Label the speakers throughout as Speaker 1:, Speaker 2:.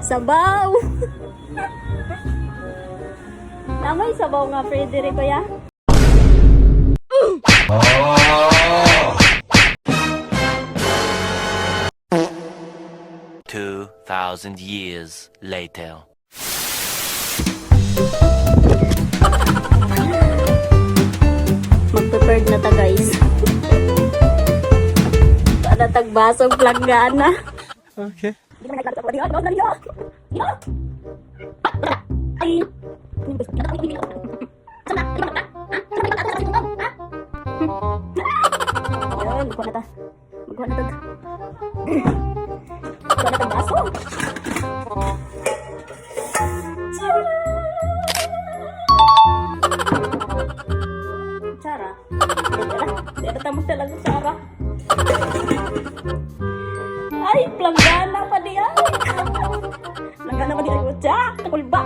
Speaker 1: Sabaw! Namay sabaw nga, Frederico, ya?
Speaker 2: Two thousand years later.
Speaker 1: Mag-prepared na ta, guys. Para tagbasog planggana.
Speaker 3: Okay.
Speaker 1: Nagkakita ko. Diyan, diyan, diyan. Diyan. Ay. Ha? Sana, di ba? Ha? Ayun, magkuha na ta. Magkuha na ta. Magkuha na ta baso. Cara. Di ada tamu talaga cara. Ay, planggana pa di ay. planggana pa di ay. Jack, takulba.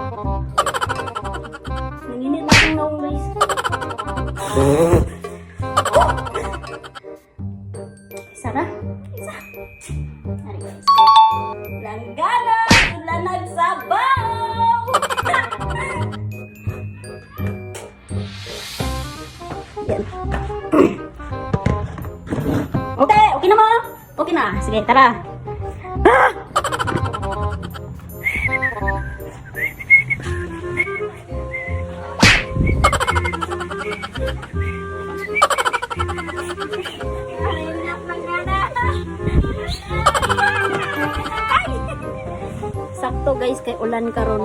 Speaker 1: Nanginit na akong guys. Sara? Isa. Ari guys. Planggana! Sila nagsabaw! Yan. okay, okay na mo? Okay na. Sige, tara. Ulan karon.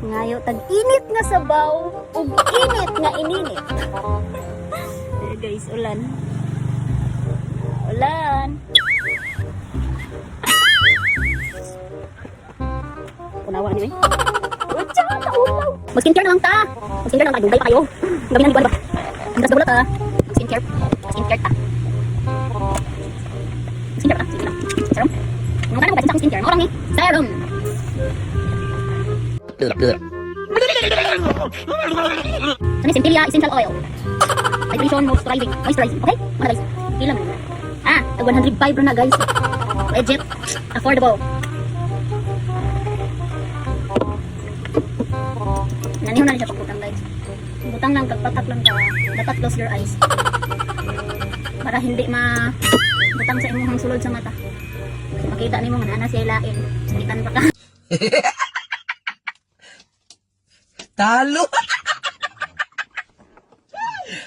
Speaker 1: Ngayo tag init nga sabaw ug init nga ininit. Eh guys, ulan. Ulan. Unawa niyo eh. Utsa, naulaw. Mag-skincare na lang ta. Mag-skincare na lang ta. Dugay pa kayo. Gabi na libuan ba? Ang gas ta. Mag-skincare. Skincare ta. Skincare ta. Sige na. Serum. Ano ka na mo ba sa skincare? Ano lang eh? Serum. Ano Centilla Essential Oil. Hydration, moisturizing. Moisturizing. Okay? Mga guys. Ilang na. Ah, tag 105 na guys. Legit. Affordable. Naniho na rin siya pagbutang guys. Butang lang, kagpatak lang ka. Dapat close your eyes. Para hindi ma butang sa imong sulod sa mata. Makita nimo nga ana siya lain. Sinitan pa ka.
Speaker 3: Talo.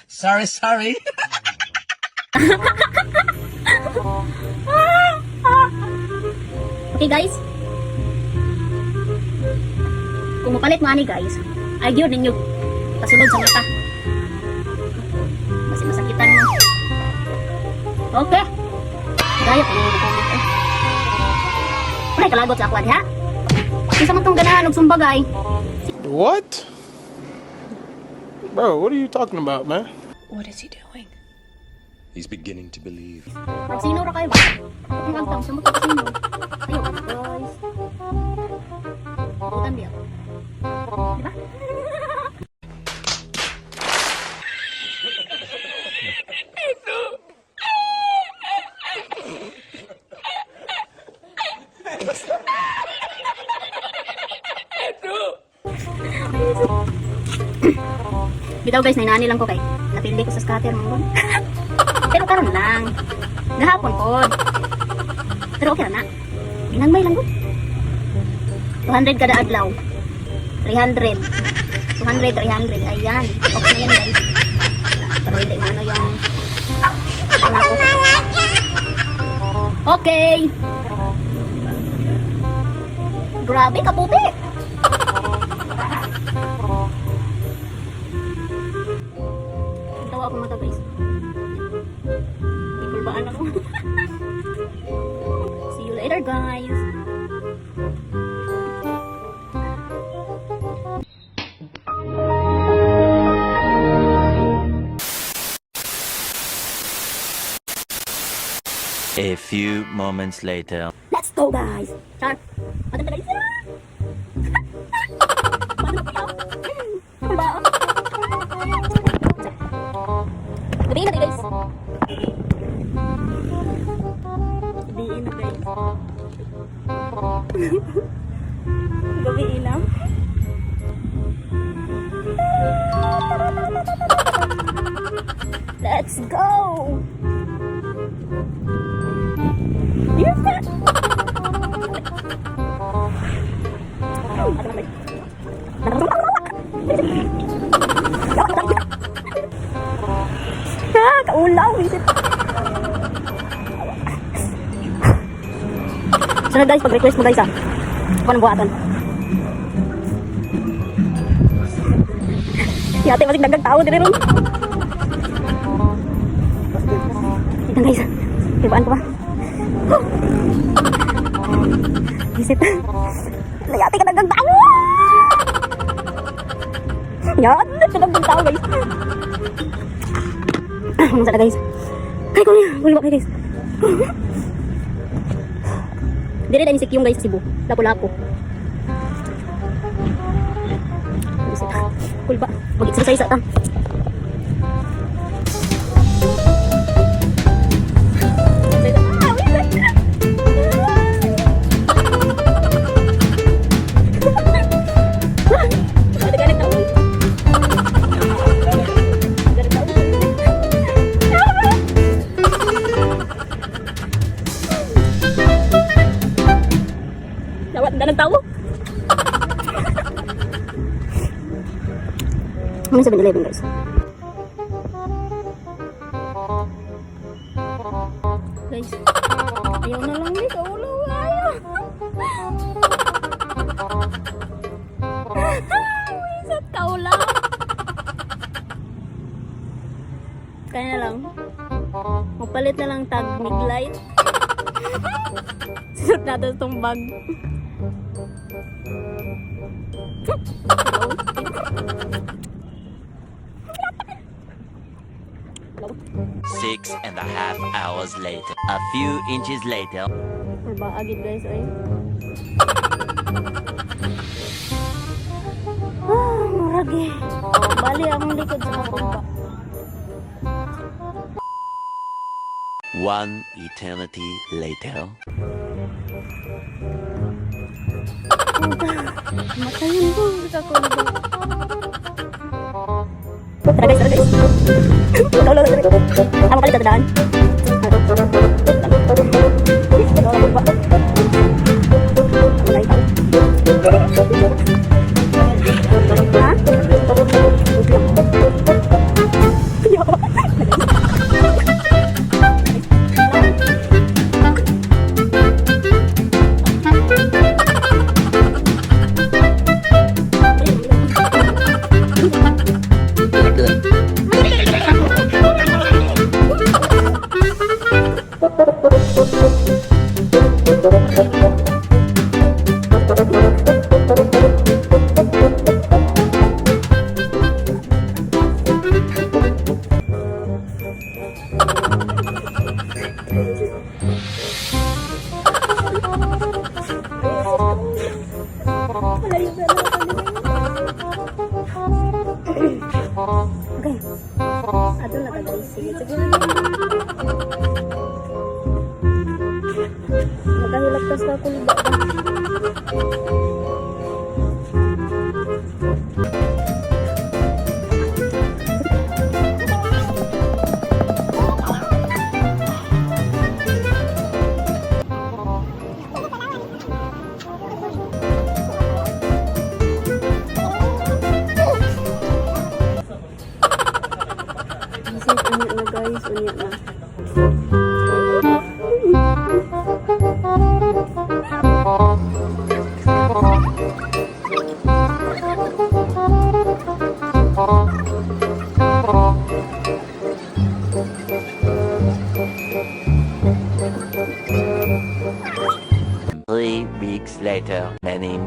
Speaker 3: sorry, sorry.
Speaker 1: Okay guys. Kung mapalit mo ani guys, ay yun ninyo pasunod sa mata. Kasi masakitan mo. Okay. Gaya pa comment eh. Pray kalagot sa akwad ha. Isa man tong ganahan og sumbagay.
Speaker 4: What? Bro, what are you talking about, man?
Speaker 5: What is he doing?
Speaker 6: He's beginning to believe.
Speaker 1: Magsino ra kayo ba? Sa mga kasino. Ayo. Butan dia. Di Bitaw guys, nainani lang ko kay. Napili ko sa scatter mo. Pero karon lang. Gahapon pod. Pero okay na. Ginangmay lang ko. 200 kada adlaw. 300. 200, 300. Ayan. Okay na yan guys. Pero hindi mo ano yung... Okay. Grabe, kaputi. See you later guys.
Speaker 2: A few moments later.
Speaker 1: Let's go guys. Char. Madam guys. Gabi na. Gabi na guys. Gabi ilaw. Let's go! Pag-request mo guys ah. Ako nang buhatan. Yate, masig dagdag tao din ron. Ito guys. Ibaan ko ba? Visit. Layate ka dagdag tao. Yan, dagdag tao guys. Masa na guys. Ay, niya. Bulbak na guys. Dire na insik yung guys Cebu. Lapu-lapu. Kulba. Mag-exercise ata. Ng tao. Ano sa 7-Eleven guys? Guys, ayaw na lang ni kaulo. Ayaw. Wisat kaulo. Kaya na lang. Magpalit na lang tag light. Suot natin itong bag.
Speaker 2: Six and a half hours later. A few inches later.
Speaker 1: Or ba agad guys ay? Ah, murag eh. Bali akong likod sa kakumba.
Speaker 2: One eternity later.
Speaker 1: Sa kakumba. Tara guys, tara guys. Ang kalit sa daan.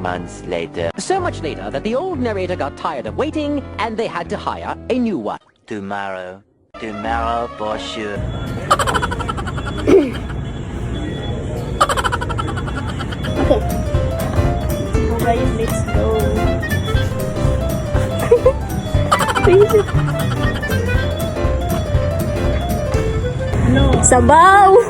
Speaker 2: Months later.
Speaker 5: So much later that the old narrator got tired of waiting and they had to hire a new one.
Speaker 2: Tomorrow. Tomorrow for sure.
Speaker 1: Okay. So guys, let's go. No. Sabaw!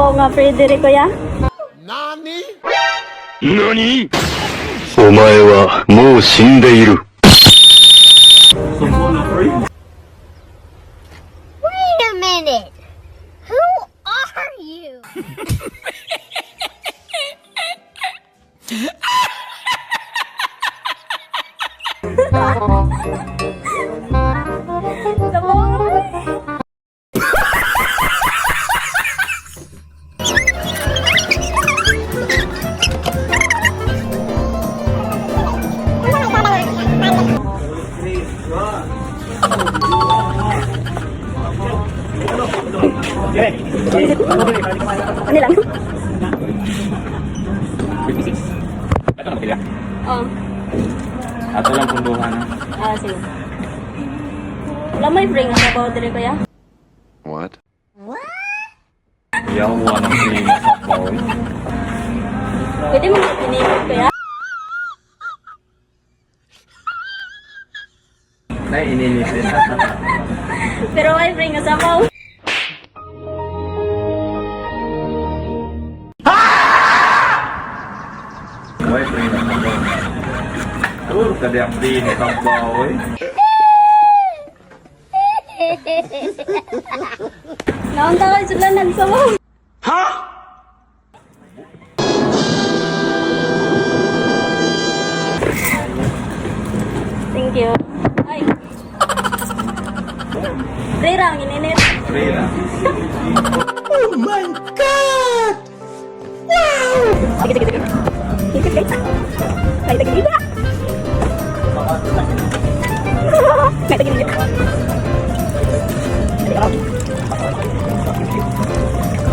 Speaker 1: Namay sabaw nga, Frederick, kuya.
Speaker 7: お前はもう死んでいる。
Speaker 1: Ano lang?
Speaker 3: Ito na.
Speaker 1: Oh,
Speaker 3: Ato lang punduhan.
Speaker 1: ah, sige. Wala may free nga sabaw, dire, kuya.
Speaker 6: What?
Speaker 3: Yaw wa ng klima sa boy.
Speaker 1: Pwede mo na pinimot, kuya.
Speaker 3: Na ininitin.
Speaker 1: Pero may free nga sabaw.
Speaker 3: Boy, Tur, kada ang free na sa boy.
Speaker 1: Naunta kayo sila nagsabaw.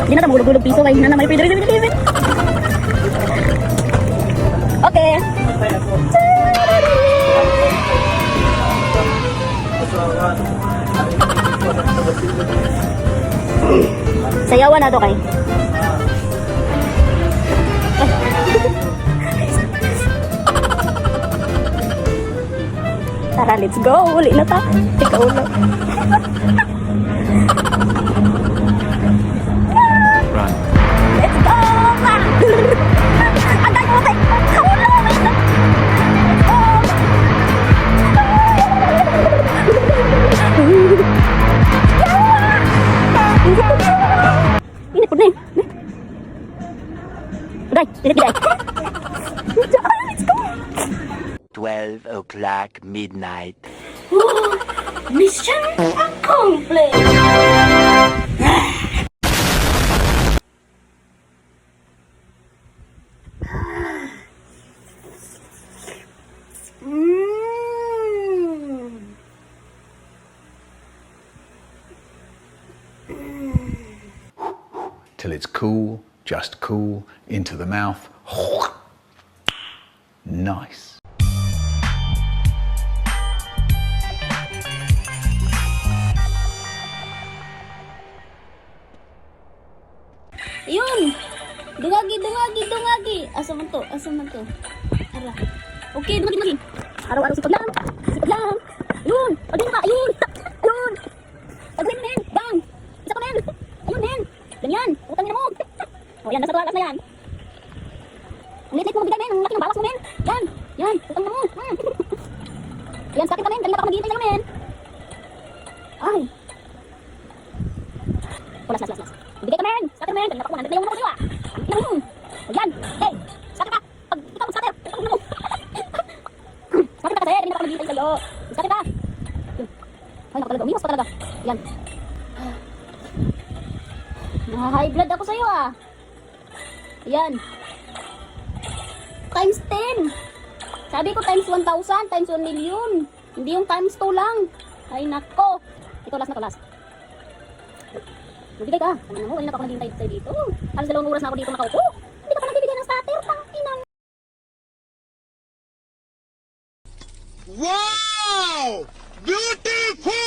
Speaker 1: Hindi na tamulog-ulog piso kay na may pwede rin rin Okay. Sayawan na to kay. Tara, let's go. Uli na ta. Ikaw na.
Speaker 2: Twelve o'clock midnight.
Speaker 1: Mission accomplished.
Speaker 8: till it's cool just cool, into the mouth. Nice.
Speaker 1: Yun! Dungagi, dungagi, dungagi! Asa man to? Asa man to? Ara. Okay, dungagi, dungagi. Araw-araw sipag lang. Sipag lang. Yun! Pag ka, ayun! Ayun! Pag men! Bang! Isa ka men! Ayun men! Ganyan! O yan, nasa tuwalas na yan. Ang liit mo magbigay men! Ang laki ng bawas mo men! Yan! Yan! Utang niya mo! Hmm. Yan, sakit ka men! Kanina pa ako maghihintay lang men! Ay! O, las, las, las, las. Bigay ka men! Scatter men! Kanina pa ako, nandito na yung ano ko sa'yo ah! Tingnan mo! O yan! Hey! Scatter ka! Pag ikaw mag-scatter, utang mo! Scatter ka kasi! Kanina pa ako maghihintay sa'yo! Scatter ka! Yun. Ay, naku talaga. Umihos pa talaga. Yan. Na-high blood ako sa'yo ah. Yan. Times 10. Sabi ko times 1,000, times 1 million. Hindi yung times 2 lang. Ay nako. Ito last na to last. Magbigay ka. Ano mo, kanina pa ako naghihintay dito. Halos dalawang oras na ako dito nakaupo. Hindi ka pa nagbibigay ng starter. Tangina.
Speaker 4: Wow! Beauty!